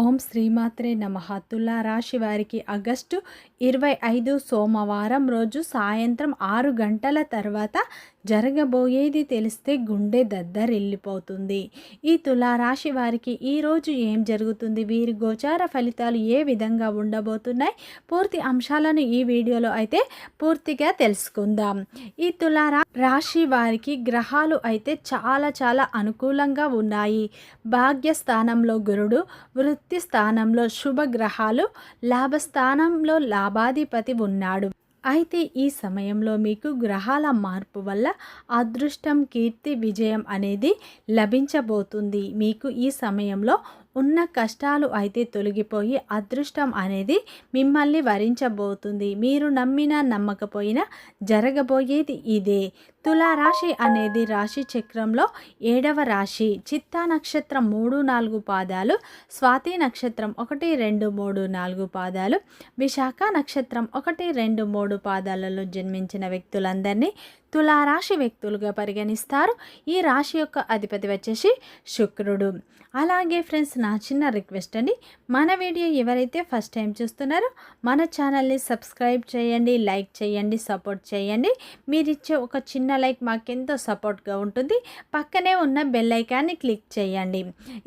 ఓం శ్రీమాత్రే నమ. తులా రాశి వారికి ఆగస్టు ఇరవై ఐదు సోమవారం రోజు సాయంత్రం ఆరు గంటల తర్వాత జరగబోయేది తెలిస్తే గుండె దద్దరిల్లిపోతుంది. ఈ తులారాశి వారికి ఈరోజు ఏం జరుగుతుంది? వీరి గోచార ఫలితాలు ఏ విధంగా ఉండబోతున్నాయి? పూర్తి అంశాలను ఈ వీడియోలో అయితే పూర్తిగా తెలుసుకుందాం. ఈ తులారా రాశి వారికి గ్రహాలు అయితే చాలా చాలా అనుకూలంగా ఉన్నాయి. భాగ్యస్థానంలో గురుడు వృత్తి స్థానంలో శుభగ్రహాలు లాభస్థానంలో లాభాధిపతి ఉన్నాడు. అయితే ఈ సమయంలో మీకు గ్రహాల మార్పు వల్ల అదృష్టం కీర్తి విజయం అనేది లభించబోతుంది. మీకు ఈ సమయంలో ఉన్న కష్టాలు అయితే తొలగిపోయి అదృష్టం అనేది మిమ్మల్ని వరించబోతుంది. మీరు నమ్మినా నమ్మకపోయినా జరగబోయేది ఇదే. తులారాశి అనేది రాశి చక్రంలో ఏడవ రాశి. చిత్తా నక్షత్రం మూడు నాలుగు పాదాలు స్వాతి నక్షత్రం ఒకటి రెండు మూడు నాలుగు పాదాలు విశాఖ నక్షత్రం ఒకటి రెండు మూడు పాదాలలో జన్మించిన వ్యక్తులందరినీ తులారాశి వ్యక్తులుగా పరిగణిస్తారు. ఈ రాశి యొక్క అధిపతి వచ్చేసి శుక్రుడు. అలాగే ఫ్రెండ్స్ నా నా చిన్న రిక్వెస్ట్ అండి. మన వీడియో ఎవరైతే ఫస్ట్ టైం చూస్తున్నారో మన ఛానల్ని సబ్స్క్రైబ్ చేయండి లైక్ చేయండి సపోర్ట్ చేయండి. మీరు ఇచ్చే ఒక చిన్న లైక్ మాకెంతో సపోర్ట్గా ఉంటుంది. పక్కనే ఉన్న బెల్ ఐకాన్ని క్లిక్ చేయండి.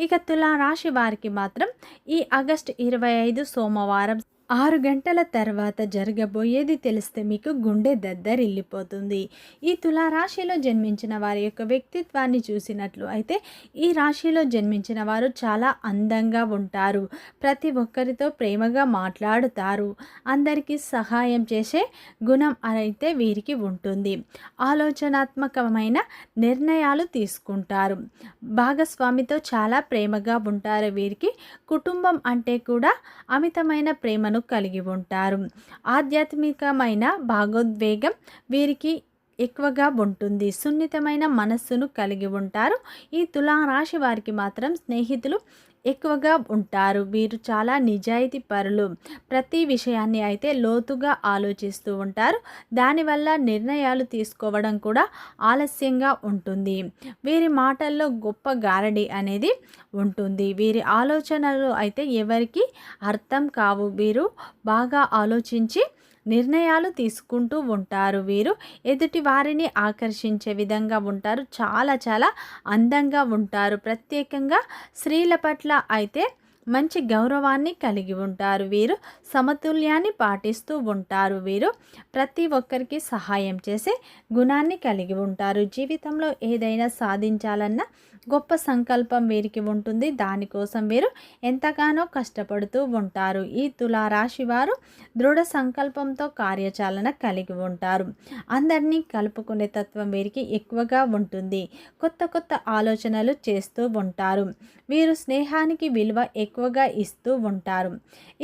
ఇక తులారాశి వారికి మాత్రం ఈ ఆగస్ట్ ఇరవై ఐదు సోమవారం ఆరు గంటల తర్వాత జరగబోయేది తెలిస్తే మీకు గుండె దద్దరిల్లిపోతుంది. ఈ తులారాశిలో జన్మించిన వారి యొక్క వ్యక్తిత్వాన్ని చూసినట్లు అయితే ఈ రాశిలో జన్మించిన వారు చాలా అందంగా ఉంటారు. ప్రతి ఒక్కరితో ప్రేమగా మాట్లాడుతారు. అందరికీ సహాయం చేసే గుణం అయితే వీరికి ఉంటుంది. ఆలోచనాత్మకమైన నిర్ణయాలు తీసుకుంటారు. భాగస్వామితో చాలా ప్రేమగా ఉంటారు వీరికి. కుటుంబం అంటే కూడా అమితమైన ప్రేమను కలిగి ఉంటారు. ఆధ్యాత్మికమైన భాగోద్వేగం వీరికి ఎక్కువగా ఉంటుంది. సున్నితమైన మనస్సును కలిగి ఉంటారు. ఈ తులారాశి వారికి మాత్రం స్నేహితులు ఎక్కువగా ఉంటారు. వీరు చాలా నిజాయితీ పరులు. ప్రతి విషయాన్ని అయితే లోతుగా ఆలోచిస్తూ ఉంటారు. దానివల్ల నిర్ణయాలు తీసుకోవడం కూడా ఆలస్యంగా ఉంటుంది. వీరి మాటల్లో గొప్ప గారడి అనేది ఉంటుంది. వీరి ఆలోచనలు అయితే ఎవరికి అర్థం కావు. వీరు బాగా ఆలోచించి నిర్ణయాలు తీసుకుంటూ ఉంటారు వీరు. ఎదుటి వారిని ఆకర్షించే విధంగా ఉంటారు. చాలా చాలా అందంగా ఉంటారు. ప్రత్యేకంగా స్త్రీల పట్ల అయితే మంచి గౌరవాన్ని కలిగి ఉంటారు వీరు సమతుల్యాన్ని పాటిస్తూ ఉంటారు వీరు. ప్రతి ఒక్కరికి సహాయం చేసే గుణాన్ని కలిగి ఉంటారు. జీవితంలో ఏదైనా సాధించాలన్నా గొప్ప సంకల్పం వీరికి ఉంటుంది. దానికోసం వీరు ఎంతగానో కష్టపడుతూ ఉంటారు. ఈ తులారాశి వారు దృఢ సంకల్పంతో కార్యాచరణ కలిగి ఉంటారు. అందరినీ కలుపుకునే తత్వం వీరికి ఎక్కువగా ఉంటుంది. కొత్త కొత్త ఆలోచనలు చేస్తూ ఉంటారు. వీరు స్నేహానికి విలువ ఎక్కువగా ఇస్తూ ఉంటారు.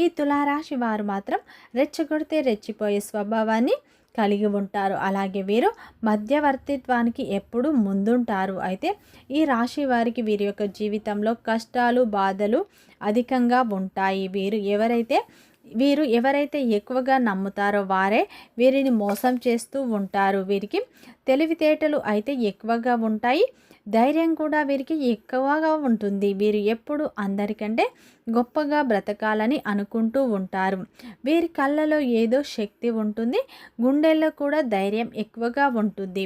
ఈ తులారాశి వారు మాత్రం రెచ్చగొడితే రెచ్చిపోయే స్వభావాన్ని కలిగి ఉంటారు. అలాగే వీరు మధ్యవర్తిత్వానికి ఎప్పుడూ ముందుంటారు. అయితే ఈ రాశి వారికి వీరి యొక్క జీవితంలో కష్టాలు బాధలు అధికంగా ఉంటాయి. వీరు ఎవరైతే వీరు ఎవరైతే ఎక్కువగా నమ్ముతారో వారే వీరిని మోసం చేస్తూ ఉంటారు. వీరికి తెలివితేటలు అయితే ఎక్కువగా ఉంటాయి. ధైర్యం కూడా వీరికి ఎక్కువగా ఉంటుంది. వీరు ఎప్పుడు అందరికంటే గొప్పగా బ్రతకాలని అనుకుంటూ ఉంటారు. వీరి కళ్ళలో ఏదో శక్తి ఉంటుంది. గుండెల్లో కూడా ధైర్యం ఎక్కువగా ఉంటుంది.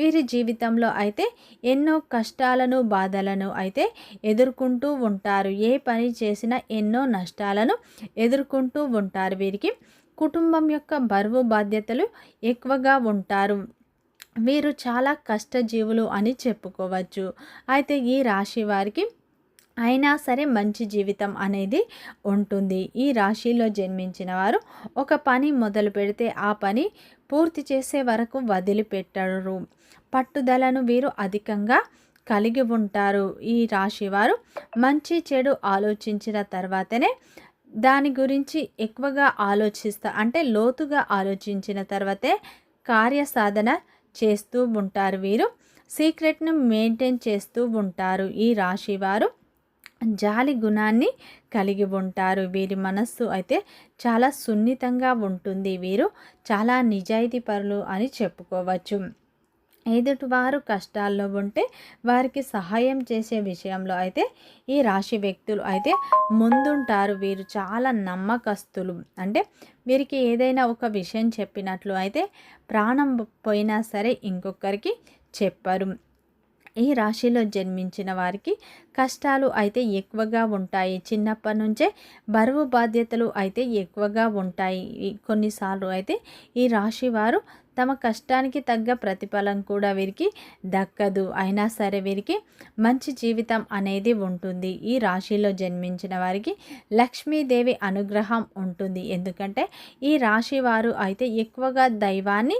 వీరి జీవితంలో అయితే ఎన్నో కష్టాలను బాధలను అయితే ఎదుర్కొంటూ ఉంటారు. ఏ పని చేసినా ఎన్నో నష్టాలను ఎదుర్కొంటూ ఉంటారు. వీరికి కుటుంబం యొక్క బరువు బాధ్యతలు ఎక్కువగా ఉంటారు. వీరు చాలా కష్టజీవులు అని చెప్పుకోవచ్చు. అయితే ఈ రాశి వారికి అయినా సరే మంచి జీవితం అనేది ఉంటుంది. ఈ రాశిలో జన్మించిన వారు ఒక పని మొదలు పెడితే ఆ పని పూర్తి చేసే వరకు వదిలిపెట్టరు. పట్టుదలను వీరు అధికంగా కలిగి ఉంటారు. ఈ రాశి వారు మంచి చెడు ఆలోచించిన తర్వాతనే దాని గురించి ఎక్కువగా ఆలోచిస్తా అంటే లోతుగా ఆలోచించిన తర్వాతే కార్యసాధన చేస్తూ ఉంటారు వీరు. సీక్రెట్ను మెయింటైన్ చేస్తూ ఉంటారు ఈ రాశి వారు జాలి గుణాన్ని కలిగి ఉంటారు. వీరి మనస్సు అయితే చాలా సున్నితంగా ఉంటుంది వీరు. చాలా నిజాయితీ పరులు అని చెప్పుకోవచ్చు. ఎదుటివారు కష్టాల్లో ఉంటే వారికి సహాయం చేసే విషయంలో అయితే ఈ రాశి వ్యక్తులు అయితే ముందుంటారు. వీరు చాలా నమ్మకస్తులు. అంటే వీరికి ఏదైనా ఒక విషయం చెప్పినట్లు అయితే ప్రాణం పోయినా సరే ఇంకొకరికి చెప్పరు. ఈ రాశిలో జన్మించిన వారికి కష్టాలు అయితే ఎక్కువగా ఉంటాయి. చిన్నప్పటి నుంచే బరువు బాధ్యతలు అయితే ఎక్కువగా ఉంటాయి. కొన్నిసార్లు అయితే ఈ రాశి వారు తమ కష్టానికి తగ్గ ప్రతిఫలం కూడా వీరికి దక్కదు. అయినా సరే వీరికి మంచి జీవితం అనేది ఉంటుంది. ఈ రాశిలో జన్మించిన వారికి లక్ష్మీదేవి అనుగ్రహం ఉంటుంది. ఎందుకంటే ఈ రాశి వారు అయితే ఎక్కువగా దైవాన్ని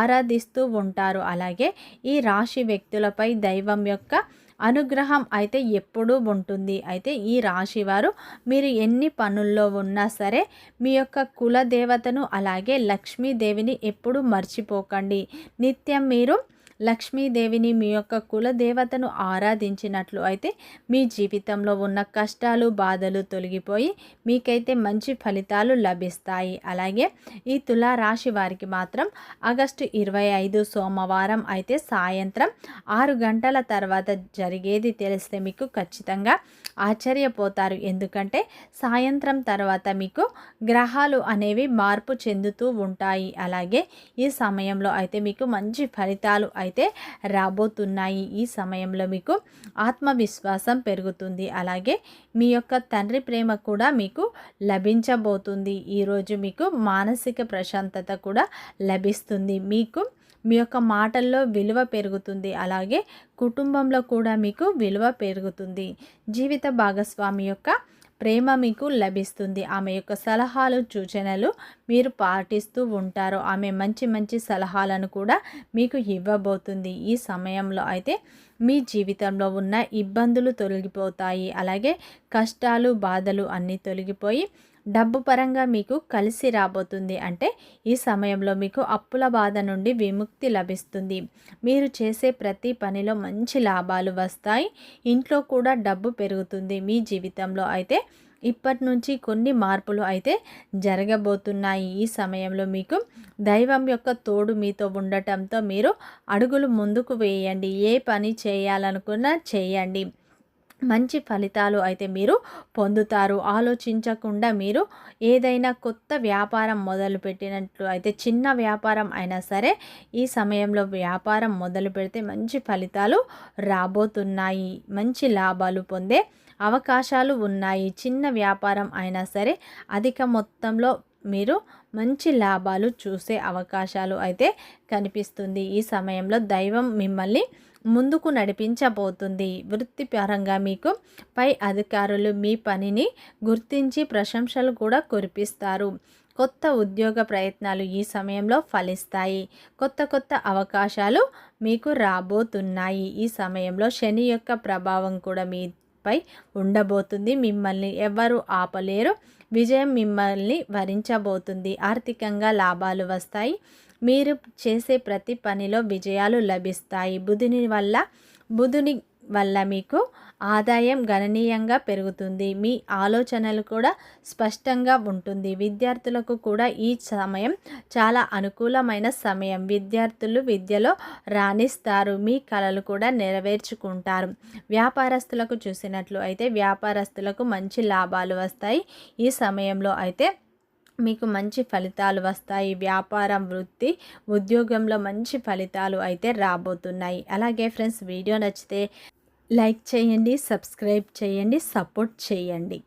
ఆరాధిస్తూ ఉంటారు. అలాగే ఈ రాశి వ్యక్తులపై దైవం యొక్క అనుగ్రహం అయితే ఎప్పుడూ ఉంటుంది. అయితే ఈ రాశివారు మీరు ఎన్ని పనుల్లో ఉన్నా సరే మీ యొక్క కులదేవతను అలాగే లక్ష్మీదేవిని ఎప్పుడూ మర్చిపోకండి. నిత్యం మీరు లక్ష్మీదేవిని మీ యొక్క కులదేవతను ఆరాధించినట్లు అయితే మీ జీవితంలో ఉన్న కష్టాలు బాధలు తొలగిపోయి మీకైతే మంచి ఫలితాలు లభిస్తాయి. అలాగే ఈ తులారాశి వారికి మాత్రం ఆగస్టు ఇరవై ఐదు సోమవారం అయితే సాయంత్రం ఆరు గంటల తర్వాత జరిగేది తెలిస్తే మీకు ఖచ్చితంగా ఆశ్చర్యపోతారు. ఎందుకంటే సాయంత్రం తర్వాత మీకు గ్రహాలు అనేవి మార్పు చెందుతూ ఉంటాయి. అలాగే ఈ సమయంలో అయితే మీకు మంచి ఫలితాలు అయితే రాబోతున్నాయి ఈ సమయంలో మీకు ఆత్మవిశ్వాసం పెరుగుతుంది. అలాగే మీ యొక్క తండ్రి ప్రేమ కూడా మీకు లభించబోతుంది. ఈరోజు మీకు మానసిక ప్రశాంతత కూడా లభిస్తుంది. మీకు మీ యొక్క మాటల్లో విలువ పెరుగుతుంది. అలాగే కుటుంబంలో కూడా మీకు విలువ పెరుగుతుంది. జీవిత భాగస్వామి యొక్క ప్రేమ మీకు లభిస్తుంది. ఆమె యొక్క సలహాలు సూచనలు మీరు పాటిస్తూ ఉంటారు. ఆమె మంచి మంచి సలహాలను కూడా మీకు ఇవ్వబోతుంది. ఈ సమయంలో అయితే మీ జీవితంలో ఉన్న ఇబ్బందులు తొలగిపోతాయి. అలాగే కష్టాలు బాధలు అన్నీ తొలగిపోయి డబ్బు పరంగా మీకు కలిసి రాబోతుంది. అంటే ఈ సమయంలో మీకు అప్పుల బాధ నుండి విముక్తి లభిస్తుంది. మీరు చేసే ప్రతి పనిలో మంచి లాభాలు వస్తాయి. ఇంట్లో కూడా డబ్బు పెరుగుతుంది మీ జీవితంలో. అయితే ఇప్పటి నుంచి కొన్ని మార్పులు అయితే జరగబోతున్నాయి. ఈ సమయంలో మీకు దైవం యొక్క తోడు మీతో ఉండటంతో మీరు అడుగులు ముందుకు వేయండి. ఏ పని చేయాలనుకున్నా చేయండి. మంచి ఫలితాలు అయితే మీరు పొందుతారు. ఆలోచించకుండా మీరు ఏదైనా కొత్త వ్యాపారం మొదలు పెట్టినట్లు అయితే చిన్న వ్యాపారం అయినా సరే ఈ సమయంలో వ్యాపారం మొదలు పెడితే మంచి ఫలితాలు రాబోతున్నాయి. మంచి లాభాలు పొందే అవకాశాలు ఉన్నాయి. చిన్న వ్యాపారం అయినా సరే అధిక మొత్తంలో మీరు మంచి లాభాలు చూసే అవకాశాలు అయితే కనిపిస్తుంది. ఈ సమయంలో దైవం మిమ్మల్ని ముందుకు నడిపించబోతుంది. వృత్తిపరంగా మీకు పై అధికారులు మీ పనిని గుర్తించి ప్రశంసలు కూడా కురిపిస్తారు. కొత్త ఉద్యోగ ప్రయత్నాలు ఈ సమయంలో ఫలిస్తాయి. కొత్త కొత్త అవకాశాలు మీకు రాబోతున్నాయి. ఈ సమయంలో శని యొక్క ప్రభావం కూడా మీ పై ఉండబోతుంది. మిమ్మల్ని ఎవరు ఆపలేరు. విజయం మిమ్మల్ని వరించబోతుంది. ఆర్థికంగా లాభాలు వస్తాయి. మీరు చేసే ప్రతి పనిలో విజయాలు లభిస్తాయి. బుధుని వల్ల బుధుని వల్ల మీకు ఆదాయం గణనీయంగా పెరుగుతుంది. మీ ఆలోచనలు కూడా స్పష్టంగా ఉంటుంది. విద్యార్థులకు కూడా ఈ సమయం చాలా అనుకూలమైన సమయం. విద్యార్థులు విద్యలో రాణిస్తారు. మీ కళలు కూడా నెరవేర్చుకుంటారు. వ్యాపారస్తులకు చూసినట్లు అయితే వ్యాపారస్తులకు మంచి లాభాలు వస్తాయి. ఈ సమయంలో అయితే మీకు మంచి ఫలితాలు వస్తాయి. వ్యాపారం వృత్తి ఉద్యోగంలో మంచి ఫలితాలు అయితే రాబోతున్నాయి. అలాగే ఫ్రెండ్స్ వీడియో నచ్చితే లైక్ చేయండి సబ్స్క్రైబ్ చేయండి సపోర్ట్ చేయండి.